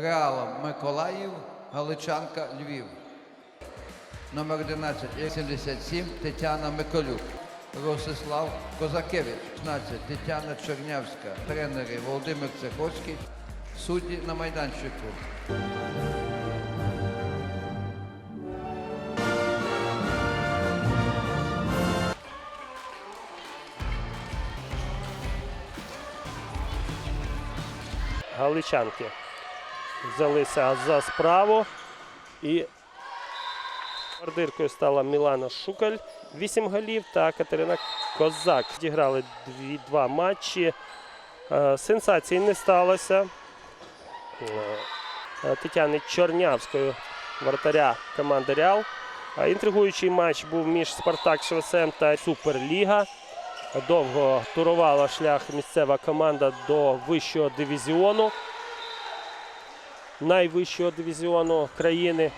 Реалом Миколаїв, Галичанка Львів. Номер 11 77 Тетяна Миколюк. Ростислав Козакевич, 16 Тетяна Чернявська, тренери Володимир Цеховський, судді на майданчику. галичанки взялися за справу. І ордиркою стала Мілана Шукаль 8 голів та Катерина Козак. Зіграли два матчі. Е, Сенсацій не сталося. Е, Тетяни Чорнявської, вратаря команди Реал. Інтригуючий матч був між Спартак ШВСМ та Суперліга. Довго турувала шлях місцева команда до вищого дивізіону, найвищого дивізіону країни.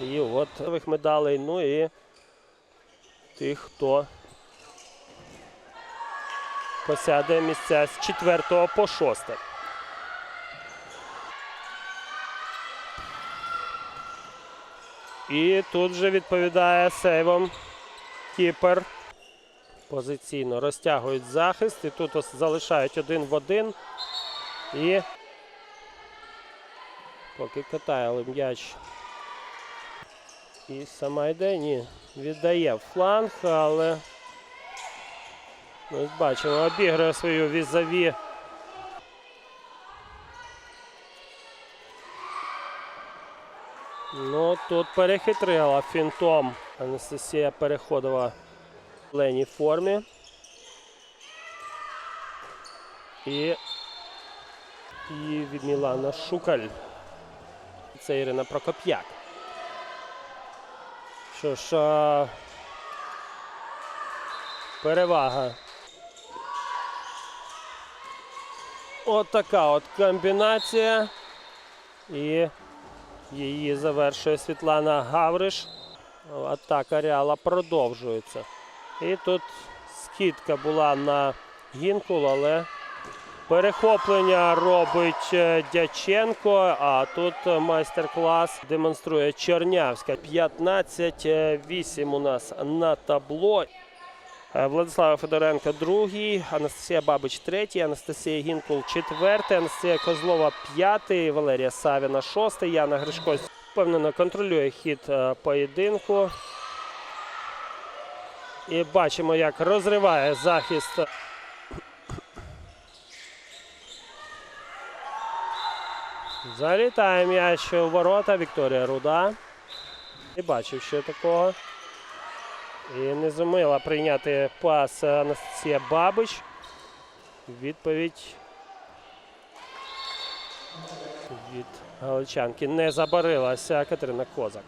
І от нових медалей. Ну і тих, хто посяде місця з 4 по 6. І тут же відповідає сейвом кіпер позиційно розтягують захист. І тут залишають один в один. І поки катає але м'яч. І сама йде, ні, віддає фланг, але ось бачимо, обігрує свою візаві. Ну, тут перехитрила фінтом Анастасія Переходова в зеленій формі. І, і Мілана Шукаль. Це Ірина Прокоп'як. Що ж, а, перевага. От така от комбінація. І її завершує Світлана Гавриш. Атака Реала продовжується. І тут скидка була на Гінкул, але перехоплення робить е, Дяченко. А тут майстер-клас демонструє Чернявська. 15-8 у нас на табло. Е, Владислава Федоренко другий, Анастасія Бабич третій, Анастасія Гінкул четвертий, Анастасія Козлова п'ятий, Валерія Савіна шостий, Яна Гришко впевнено контролює хід е, поєдинку. І бачимо, як розриває захист. Залітає м'яч у ворота Вікторія Руда. Не бачив ще такого. І не зуміла прийняти пас Анастасія Бабич. Відповідь від Галичанки не забарилася Катерина Козак.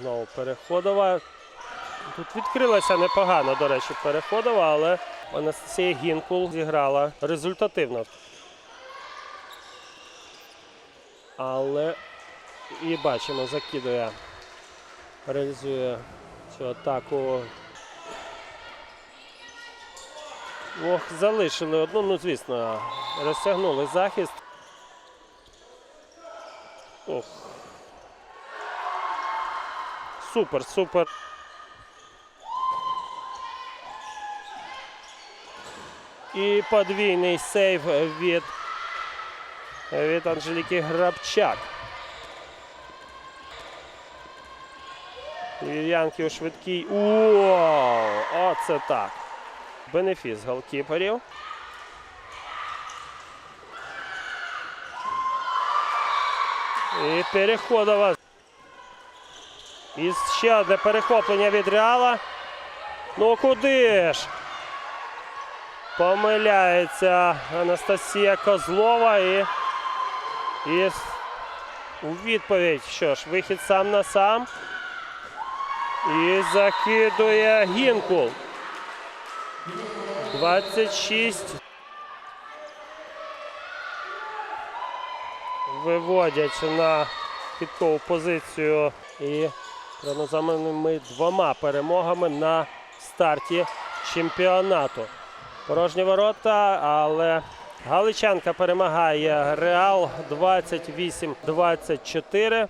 Знову переходова. Тут відкрилася непогано, до речі, переходова, але Анастасія Гінкул зіграла результативно. Але і бачимо, закидує, реалізує цю атаку. Ох, залишили одну, ну звісно, розтягнули захист. Ох. Супер, супер. І подвійний сейв від, від Анжеліки Грабчак. Львів'янки у швидкій. О, оце так. Бенефіс голкіперів. І переходова. І ще одне перехоплення від Реала. Ну куди ж? Помиляється Анастасія Козлова і, і у відповідь. Що ж, вихід сам на сам. І закидує Гінкул. 26. Виводять на підкову позицію і пронозаменими двома перемогами на старті чемпіонату. Порожні ворота, але Галичанка перемагає Реал 28-24.